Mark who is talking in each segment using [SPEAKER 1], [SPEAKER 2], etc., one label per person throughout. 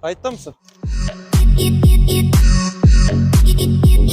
[SPEAKER 1] Kayıtta mısın?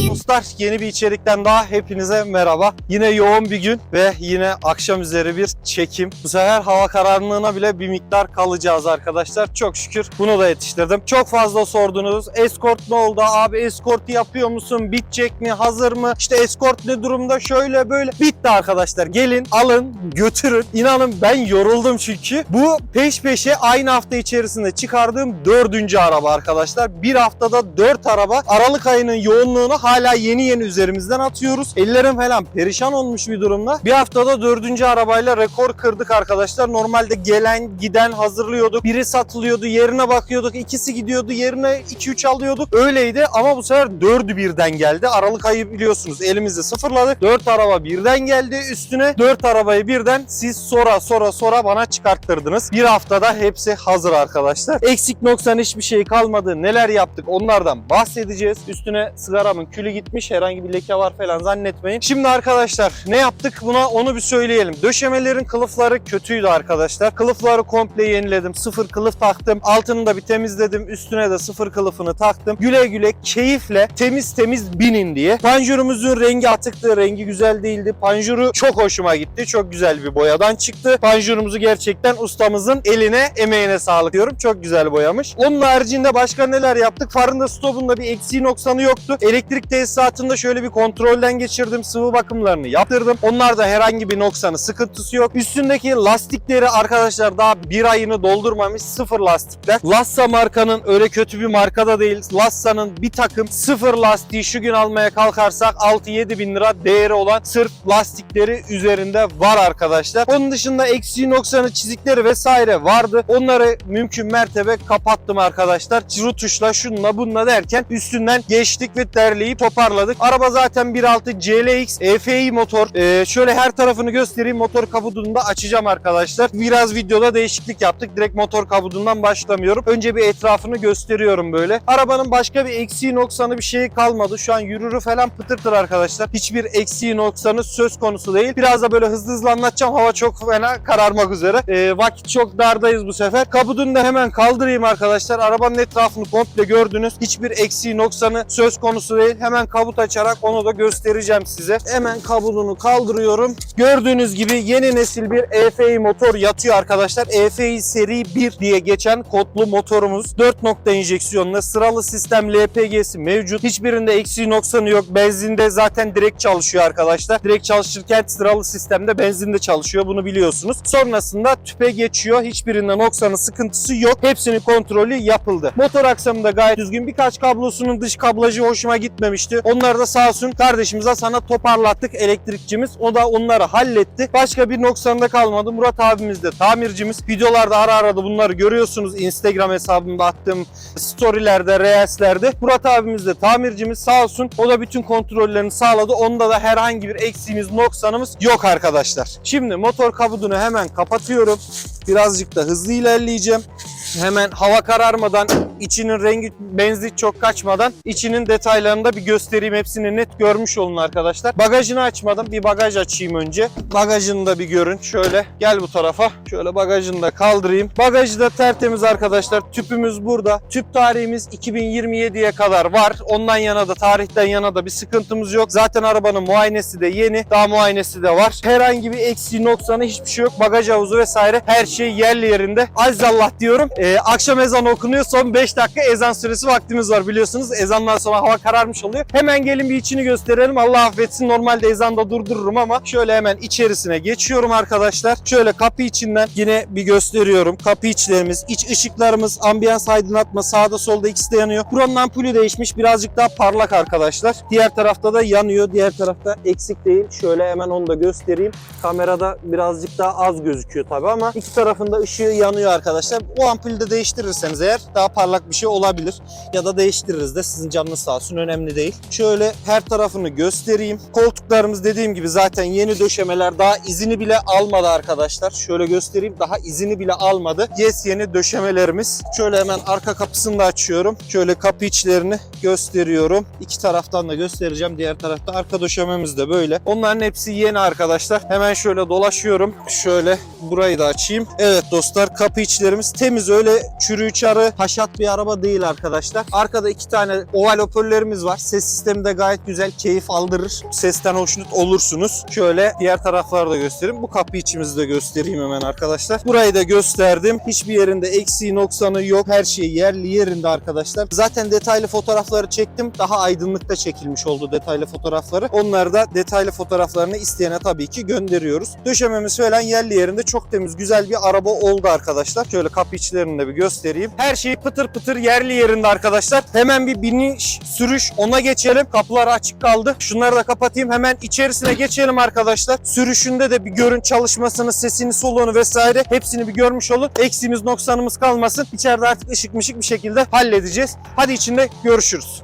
[SPEAKER 1] Dostlar yeni bir içerikten daha hepinize merhaba. Yine yoğun bir gün ve yine akşam üzeri bir çekim. Bu sefer hava karanlığına bile bir miktar kalacağız arkadaşlar. Çok şükür bunu da yetiştirdim. Çok fazla sordunuz. Escort ne oldu? Abi escort yapıyor musun? Bitecek mi? Hazır mı? İşte escort ne durumda? Şöyle böyle. Bitti arkadaşlar. Gelin alın götürün. İnanın ben yoruldum çünkü. Bu peş peşe aynı hafta içerisinde çıkardığım dördüncü araba arkadaşlar. Bir haftada dört araba. Aralık ayının yoğunluğunu hala yeni yeni üzerimizden atıyoruz. Ellerim falan perişan olmuş bir durumda. Bir haftada dördüncü arabayla rekor kırdık arkadaşlar. Normalde gelen giden hazırlıyorduk. Biri satılıyordu yerine bakıyorduk. ikisi gidiyordu yerine 2-3 alıyorduk. Öyleydi ama bu sefer dördü birden geldi. Aralık ayı biliyorsunuz elimizde sıfırladık. Dört araba birden geldi üstüne. Dört arabayı birden siz sonra sonra sonra bana çıkarttırdınız. Bir haftada hepsi hazır arkadaşlar. Eksik noksan hiçbir şey kalmadı. Neler yaptık onlardan bahsedeceğiz. Üstüne sigaramın külü gitmiş. Herhangi bir leke var falan zannetmeyin. Şimdi arkadaşlar ne yaptık buna onu bir söyleyelim. Döşemelerin kılıfları kötüydü arkadaşlar. Kılıfları komple yeniledim. Sıfır kılıf taktım. Altını da bir temizledim. Üstüne de sıfır kılıfını taktım. Güle güle keyifle temiz temiz binin diye. Panjurumuzun rengi atıktı. Rengi güzel değildi. Panjuru çok hoşuma gitti. Çok güzel bir boyadan çıktı. Panjurumuzu gerçekten ustamızın eline emeğine sağlık diyorum. Çok güzel boyamış. Onun haricinde başka neler yaptık? Farında stopunda bir eksiği noksanı yoktu. Elektrik tesisatında şöyle bir kontrolden geçirdim. Sıvı bakımlarını yaptırdım. Onlarda herhangi bir noksanı, sıkıntısı yok. Üstündeki lastikleri arkadaşlar daha bir ayını doldurmamış sıfır lastikler. Lassa markanın öyle kötü bir markada değil. Lassa'nın bir takım sıfır lastiği şu gün almaya kalkarsak 6-7 bin lira değeri olan sırf lastikleri üzerinde var arkadaşlar. Onun dışında eksiği noksanı çizikleri vesaire vardı. Onları mümkün mertebe kapattım arkadaşlar. Rutuşla şunla bununla derken üstünden geçtik ve derleyip toparladık. Araba zaten 1.6 CLX EFI motor. Ee, şöyle her tarafını göstereyim. Motor kabudunu da açacağım arkadaşlar. Biraz videoda değişiklik yaptık. Direkt motor kabudundan başlamıyorum. Önce bir etrafını gösteriyorum böyle. Arabanın başka bir eksiği noksanı bir şey kalmadı. Şu an yürürü falan pıtırtır arkadaşlar. Hiçbir eksiği noksanı söz konusu değil. Biraz da böyle hızlı hızlı anlatacağım. Hava çok fena kararmak üzere. Ee, vakit çok dardayız bu sefer. Kabudunu da hemen kaldırayım arkadaşlar. Arabanın etrafını komple gördünüz. Hiçbir eksiği noksanı söz konusu değil. Hemen kabut açarak onu da göstereceğim size. Hemen kabudunu kaldırıyorum. Gördüğünüz gibi yeni nesil bir EFI motor yatıyor arkadaşlar. EFI seri 1 diye geçen kodlu motorumuz. 4 nokta enjeksiyonla sıralı sistem LPG'si mevcut. Hiçbirinde eksiği noksanı yok. Benzinde zaten direkt çalışıyor arkadaşlar. Direkt çalışırken sıralı sistemde benzinde çalışıyor. Bunu biliyorsunuz. Sonrasında tüpe geçiyor. Hiçbirinde noksanı sıkıntısı yok. Hepsinin kontrolü yapıldı. Motor aksamı da gayet düzgün. Birkaç kablosunun dış kablajı hoşuma gitmemişti. Onları da sağ olsun kardeşimize sana toparlattık elektrikçimiz. O da onları halletti. Başka bir noksanında kalmadı. Murat abimiz de tamircimiz. Videolarda ara ara da bunları görüyorsunuz. Instagram hesabımda attığım storylerde, reelslerde. Murat abimiz de tamircimiz sağ olsun. O da bütün kontrollerini sağladı. Onda da herhangi bir eksiğimiz, noksanımız yok arkadaşlar. Şimdi motor kabudunu hemen kapatıyorum. Birazcık da hızlı ilerleyeceğim. Hemen hava kararmadan, içinin rengi benzi çok kaçmadan içinin detaylarını da bir göstereyim. Hepsini net görmüş olun arkadaşlar. Bagajını açmadım. Bir bagaj açayım önce. Bagajını da bir görün. Şöyle gel bu tarafa. Şöyle bagajını da kaldırayım. Bagajı da tertemiz arkadaşlar. Tüpümüz burada. Tüp tarihimiz 2027'ye kadar var. Ondan yana da tarihten yana da bir sıkıntımız yok. Zaten arabanın muayenesi de yeni. Daha muayenesi de var. Herhangi bir eksiği noksanı hiçbir şey yok. Bagaj havuzu vesaire her şey yerli yerinde. Azizallah diyorum. Ee, akşam ezanı okunuyor. Son 5 dakika ezan süresi vaktimiz var biliyorsunuz. Ezandan sonra hava kararmış oluyor. Hemen gelin bir içini gösterelim. Allah affetsin. Normalde ezanda durdururum ama şöyle hemen içerisine geçiyorum arkadaşlar. Şöyle kapı içinden yine bir gösteriyorum. Kapı içlerimiz, iç ışıklarımız, ambiyans aydınlatma sağda solda ikisi de yanıyor. Buranın ampulü değişmiş. Birazcık daha parlak arkadaşlar. Diğer tarafta da yanıyor. Diğer tarafta eksik değil. Şöyle hemen onu da göstereyim. Kamerada birazcık daha az gözüküyor tabi ama iki tarafında ışığı yanıyor arkadaşlar. O ampulü de değiştirirseniz eğer daha parlak bir şey olabilir. Ya da değiştiririz de sizin canınız sağ olsun önemli değil. Şöyle her tarafını göstereyim. Koltuklarımız dediğim gibi zaten yeni döşemeler daha izini bile almadı arkadaşlar. Şöyle göstereyim daha izini bile almadı. Yes yeni döşemelerimiz. Şöyle hemen arka kapısını da açıyorum. Şöyle kapı içlerini gösteriyorum. İki taraftan da göstereceğim. Diğer tarafta arka döşememiz de böyle. Onların hepsi yeni arkadaşlar. Hemen şöyle dolaşıyorum. Şöyle burayı da açayım. Evet dostlar kapı içlerimiz temiz öyle çürü çarı haşat bir araba değil arkadaşlar. Arkada iki tane oval hoparlörlerimiz var. Ses sistemi de gayet güzel. Keyif aldırır. Sesten hoşnut olursunuz. Şöyle diğer tarafları da göstereyim. Bu kapı içimizi de göstereyim hemen arkadaşlar. Burayı da gösterdim. Hiçbir yerinde eksiği noksanı yok. Her şey yerli yerinde arkadaşlar. Zaten detaylı fotoğrafları çektim. Daha aydınlıkta çekilmiş oldu detaylı fotoğrafları. Onları da detaylı fotoğraflarını isteyene tabii ki gönderiyoruz. Döşememiz falan yerli yerinde çok temiz, güzel bir araba oldu arkadaşlar. Şöyle kapı içlerini de bir göstereyim. Her şey pıtır pıtır yerli yerinde arkadaşlar. Hemen bir biniş, sürüş ona geçelim. Kapılar açık kaldı. Şunları da kapatayım. Hemen içerisine geçelim arkadaşlar. Sürüşünde de bir görün çalışmasını, sesini, soluğunu vesaire hepsini bir görmüş olun. Eksiğimiz, noksanımız kalmasın. İçeride artık ışık mışık bir şekilde halledeceğiz. Hadi içinde görüşürüz.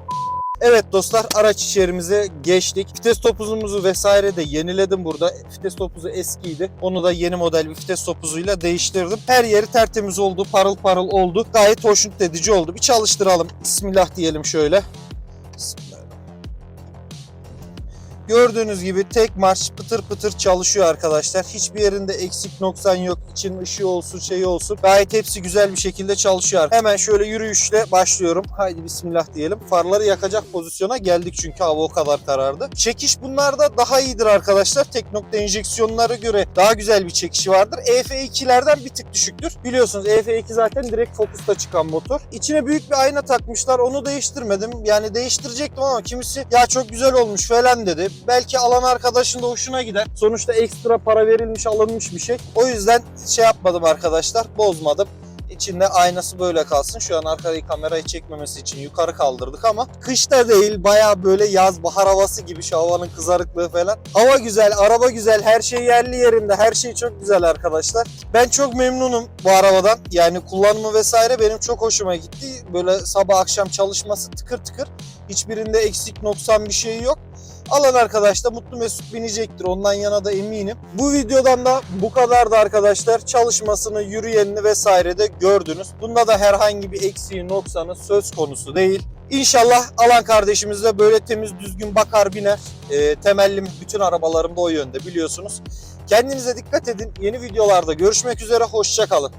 [SPEAKER 1] Evet dostlar araç içerimize geçtik. Vites topuzumuzu vesaire de yeniledim burada. Vites topuzu eskiydi. Onu da yeni model bir vites topuzuyla değiştirdim. Her yeri tertemiz oldu, parıl parıl oldu. Gayet hoşnut edici oldu. Bir çalıştıralım. Bismillah diyelim şöyle. Bismillah. Gördüğünüz gibi tek marş pıtır pıtır çalışıyor arkadaşlar. Hiçbir yerinde eksik noksan yok. İçin ışığı olsun şeyi olsun. Gayet hepsi güzel bir şekilde çalışıyor. Hemen şöyle yürüyüşle başlıyorum. Haydi bismillah diyelim. Farları yakacak pozisyona geldik çünkü hava o kadar karardı. Çekiş bunlarda daha iyidir arkadaşlar. Tek nokta enjeksiyonlara göre daha güzel bir çekişi vardır. EF2'lerden bir tık düşüktür. Biliyorsunuz EF2 zaten direkt fokusta çıkan motor. İçine büyük bir ayna takmışlar. Onu değiştirmedim. Yani değiştirecektim ama kimisi ya çok güzel olmuş falan dedi. Belki alan arkadaşın da hoşuna gider. Sonuçta ekstra para verilmiş alınmış bir şey. O yüzden şey yapmadım arkadaşlar. Bozmadım. İçinde aynası böyle kalsın. Şu an arkadaki kamerayı çekmemesi için yukarı kaldırdık ama kışta değil baya böyle yaz bahar havası gibi şu havanın kızarıklığı falan. Hava güzel, araba güzel, her şey yerli yerinde, her şey çok güzel arkadaşlar. Ben çok memnunum bu arabadan. Yani kullanımı vesaire benim çok hoşuma gitti. Böyle sabah akşam çalışması tıkır tıkır. Hiçbirinde eksik noksan bir şey yok. Alan arkadaş da mutlu mesut binecektir. Ondan yana da eminim. Bu videodan da bu kadardı arkadaşlar. Çalışmasını, yürüyenini vesaire de gördünüz. Bunda da herhangi bir eksiği, noksanı söz konusu değil. İnşallah alan kardeşimiz de böyle temiz düzgün bakar biner. E, temellim bütün arabalarımda o yönde biliyorsunuz. Kendinize dikkat edin. Yeni videolarda görüşmek üzere. Hoşçakalın.